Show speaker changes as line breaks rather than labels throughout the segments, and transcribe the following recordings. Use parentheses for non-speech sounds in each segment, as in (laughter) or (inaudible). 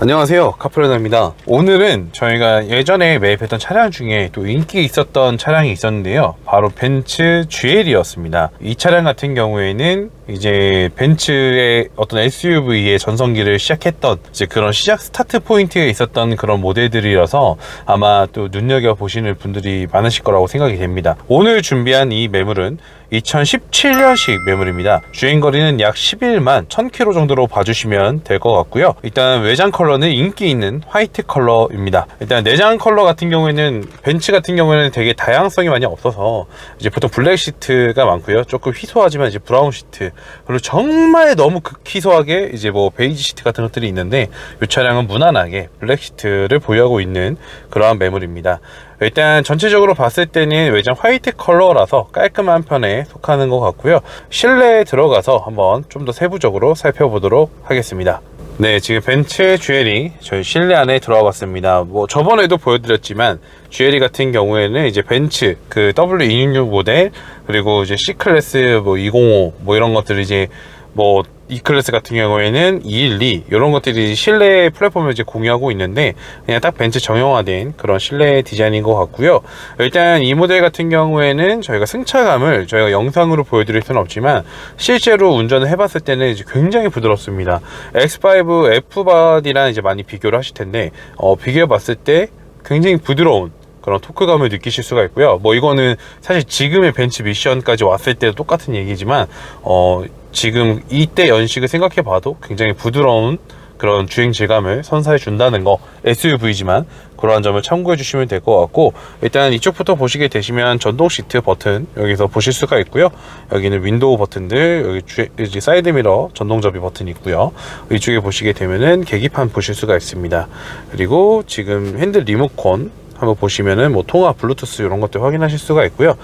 안녕하세요 카플레나입니다. 오늘은 저희가 예전에 매입했던 차량 중에 또 인기 있었던 차량이 있었는데요. 바로 벤츠 GL이었습니다. 이 차량 같은 경우에는 이제 벤츠의 어떤 SUV의 전성기를 시작했던 이제 그런 시작 스타트 포인트에 있었던 그런 모델들이라서 아마 또 눈여겨 보시는 분들이 많으실 거라고 생각이 됩니다 오늘 준비한 이 매물은 2017년식 매물입니다. 주행거리는 약 11만 1000km 정도로 봐주시면 될 것 같고요. 일단 외장 컬러는 인기 있는 화이트 컬러입니다. 일단 내장 컬러 같은 경우에는 벤츠 같은 경우에는 되게 다양성이 많이 없어서 이제 보통 블랙 시트가 많고요. 조금 희소하지만 이제 브라운 시트 그리고 정말 너무 극희소하게 이제 뭐 베이지 시트 같은 것들이 있는데 이 차량은 무난하게 블랙 시트를 보유하고 있는 그러한 매물입니다. 일단 전체적으로 봤을 때는 외장 화이트 컬러라서 깔끔한 편에 속하는 것 같고요. 실내에 들어가서 한번 좀 더 세부적으로 살펴보도록 하겠습니다. 네, 지금 벤츠 GL이 저희 실내 안에 들어와 봤습니다. 뭐 저번에도 보여드렸지만 GLE 같은 경우에는 이제 벤츠 그 W266 모델 그리고 이제 C 클래스 뭐 205 뭐 이런 것들이 이제 뭐 E 클래스 같은 경우에는 212 이런 것들이 실내 플랫폼을 이제 공유하고 있는데 그냥 딱 벤츠 정형화된 그런 실내 디자인인 것 같고요. 일단 이 모델 같은 경우에는 저희가 승차감을 저희가 영상으로 보여드릴 수는 없지만 실제로 운전을 해봤을 때는 이제 굉장히 부드럽습니다. X5 F바디랑 이제 많이 비교를 하실 텐데 어, 비교해봤을 때 굉장히 부드러운 그런 토크감을 느끼실 수가 있고요. 뭐 이거는 사실 지금의 벤츠 미션까지 왔을 때도 똑같은 얘기지만 어 지금 이때 연식을 생각해 봐도 굉장히 부드러운 그런 주행 질감을 선사해 준다는 거 SUV지만 그러한 점을 참고해 주시면 될 것 같고 일단 이쪽부터 보시게 되시면 전동 시트 버튼 여기서 보실 수가 있고요. 여기는 윈도우 버튼들 여기 주, 이제 사이드 미러 전동 접이 버튼이 있고요. 이쪽에 보시게 되면은 계기판 보실 수가 있습니다. 그리고 지금 핸들 리모컨 한번 보시면은 뭐 통화 블루투스 이런 것들 확인하실 수가 있고요.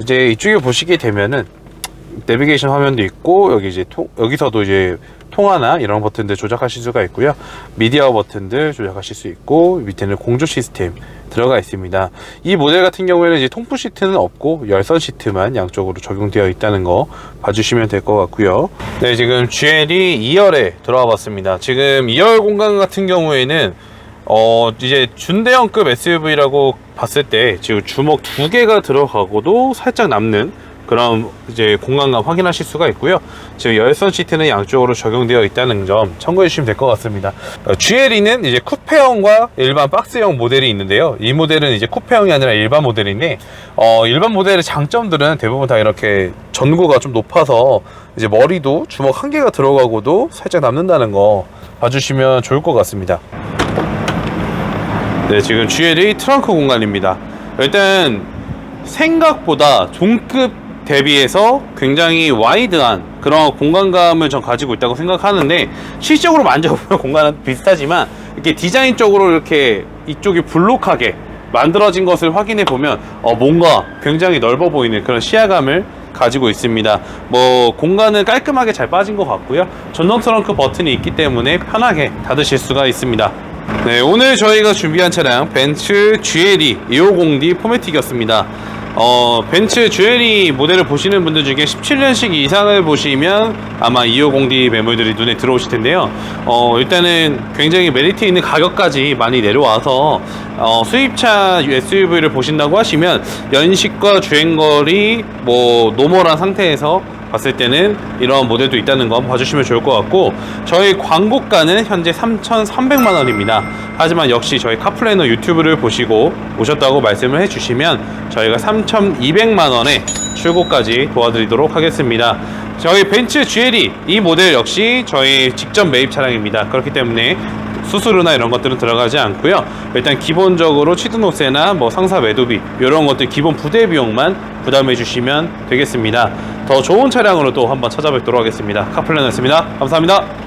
이제 이쪽에 보시게 되면은 내비게이션 화면도 있고 여기 이제 통, 여기서도 이제 통화나 이런 버튼들 조작하실 수가 있고요. 미디어 버튼들 조작하실 수 있고 밑에는 공조 시스템 들어가 있습니다. 이 모델 같은 경우에는 이제 통풍 시트는 없고 열선 시트만 양쪽으로 적용되어 있다는 거 봐주시면 될 것 같고요. 네 지금 GL이 2열에 들어와 봤습니다. 지금 2열 공간 같은 경우에는 어 이제 준대형급 SUV라고 봤을 때 지금 주먹 두 개가 들어가고도 살짝 남는 그런 이제 공간감 확인하실 수가 있고요. 지금 열선 시트는 양쪽으로 적용되어 있다는 점 참고해 주시면 될 것 같습니다. 어, GLE는 이제 쿠페형과 일반 박스형 모델이 있는데요. 이 모델은 이제 쿠페형이 아니라 일반 모델인데 어, 일반 모델의 장점들은 대부분 다 이렇게 전고가 좀 높아서 이제 머리도 주먹 한 개가 들어가고도 살짝 남는다는 거 봐주시면 좋을 것 같습니다. 네, 지금 GLE 트렁크 공간입니다. 일단 생각보다 동급 대비해서 굉장히 와이드한 그런 공간감을 전 가지고 있다고 생각하는데 실적으로 만져보면 (laughs) 공간은 비슷하지만 이렇게 디자인적으로 이렇게 이쪽이 블록하게 만들어진 것을 확인해 보면 어 뭔가 굉장히 넓어 보이는 그런 시야감을 가지고 있습니다. 뭐 공간은 깔끔하게 잘 빠진 것 같고요. 전동 트렁크 버튼이 있기 때문에 편하게 닫으실 수가 있습니다. 네, 오늘 저희가 준비한 차량 벤츠 GLE 250D 포매틱이었습니다. 어, 벤츠 GLE 모델을 보시는 분들 중에 17년식 이상을 보시면 아마 250D 매물들이 눈에 들어오실 텐데요. 어, 일단은 굉장히 메리트 있는 가격까지 많이 내려와서 어, 수입차 SUV를 보신다고 하시면 연식과 주행거리 뭐 노멀한 상태에서 봤을 때는 이런 모델도 있다는 거 봐주시면 좋을 것 같고 저희 광고가는 현재 3,300만 원입니다. 하지만 역시 저희 카플래너 유튜브를 보시고 오셨다고 말씀을 해주시면 저희가 3,200만 원에 출고까지 도와드리도록 하겠습니다. 저희 벤츠 GLE 이 모델 역시 저희 직접 매입 차량입니다. 그렇기 때문에 수수료나 이런 것들은 들어가지 않고요. 일단 기본적으로 취등록세나 뭐 상사 매도비 이런 것들 기본 부대 비용만 부담해 주시면 되겠습니다. 더 좋은 차량으로 또 한번 찾아뵙도록 하겠습니다. 카플랜이었습니다. 감사합니다.